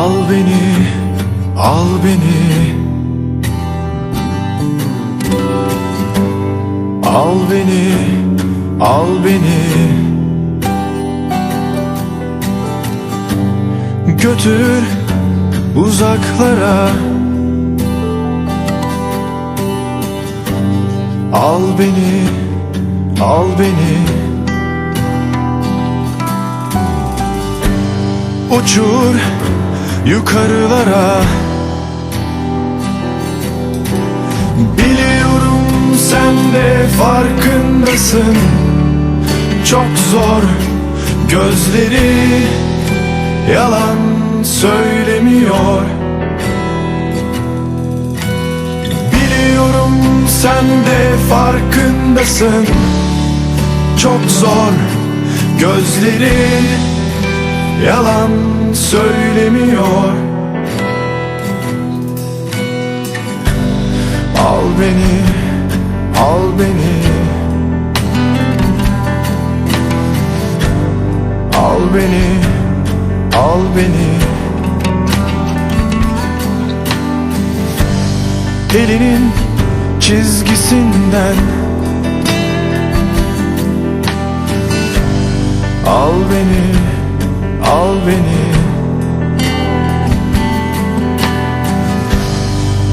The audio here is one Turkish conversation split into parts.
Al beni, al beni. Al beni, al beni. Götür uzaklara. Al beni, al beni. Uçur yukarılara. Biliyorum sen de farkındasın. Çok zor gözleri yalan söylemiyor. Biliyorum sen de farkındasın. Çok zor gözlerin yalan söylemiyor. Al beni, al beni. Al beni, al beni. Elinin çizgisinden. Al beni, al beni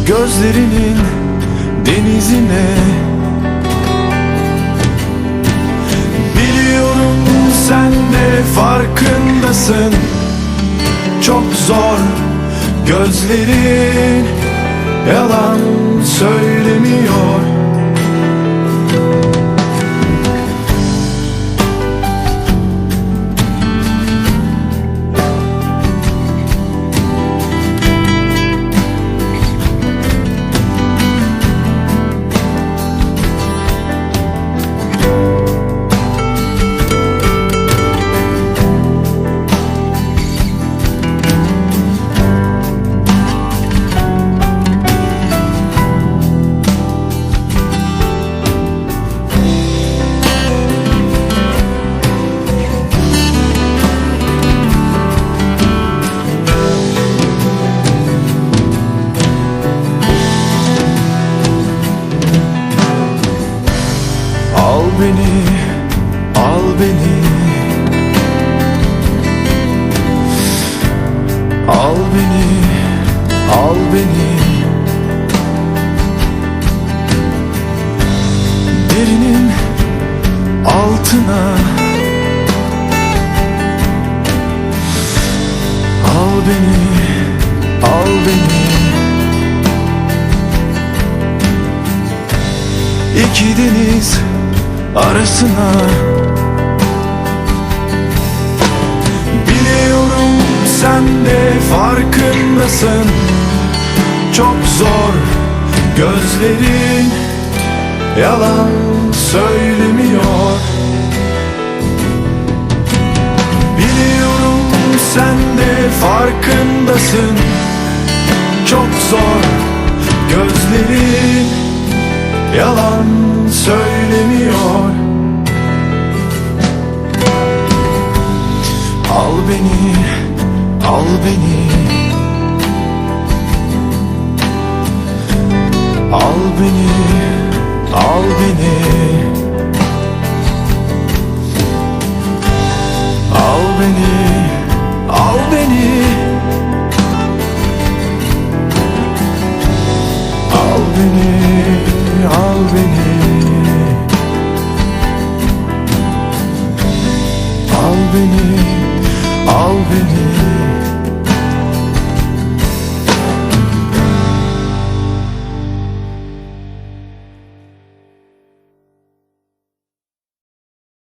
Gözlerinin denizine. Biliyorum sen de farkındasın. Çok zor gözlerin yalan söylemiyor altına Al beni, al beni. İki deniz arasına. Biliyorum sen de farkındasın. Çok zor gözlerin yalan söylemiyor farkındasın Çok zor gözlerin yalan söylemiyor. Al beni, al beni. Al beni, al beni. Al beni,